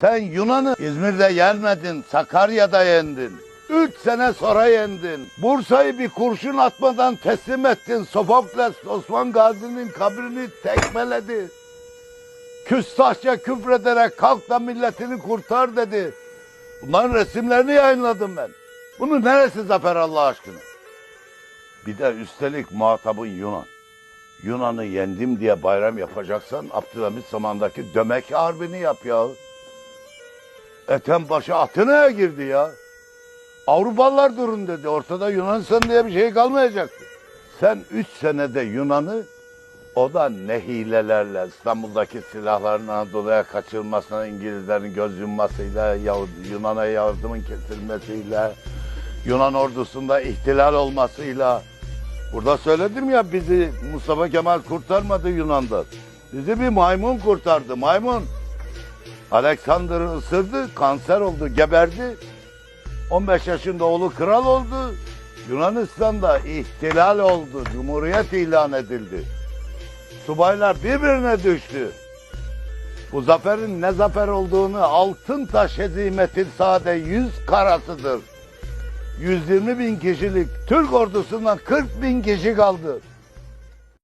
Sen Yunan'ı İzmir'de yenmedin, Sakarya'da yendin. Üç sene sonra yendin. Bursa'yı bir kurşun atmadan teslim ettin. Sofokles Osman Gazi'nin kabrini tekmeledi. Küstahça küfrederek kalk da milletini kurtar dedi. Bunların resimlerini yayınladım ben. Bunun neresi zafer Allah aşkına? Bir de üstelik muhatabın Yunan. Yunan'ı yendim diye bayram yapacaksan Abdülhamit zamandaki Dömek Harbi'ni yap ya. Ethem başı Atina'ya girdi ya. Avrupalılar durun dedi. Ortada Yunanistan diye bir şey kalmayacaktı. Sen üç senede Yunan'ı o da ne hilelerle İstanbul'daki silahların Anadolu'ya kaçırılmasına İngilizlerin göz yummasıyla Yunan'a yardımın kesilmesiyle Yunan ordusunda ihtilal olmasıyla burada söyledim ya bizi Mustafa Kemal kurtarmadı Yunan'dan. Bizi bir maymun kurtardı maymun. Alexander'ı ısırdı, kanser oldu, geberdi. 15 yaşında oğlu kral oldu. Yunanistan'da ihtilal oldu, cumhuriyet ilan edildi. Subaylar birbirine düştü. Bu zaferin ne zafer olduğunu altın taş hezimetin sade yüz karasıdır. 120 bin kişilik Türk ordusundan 40 bin kişi kaldı.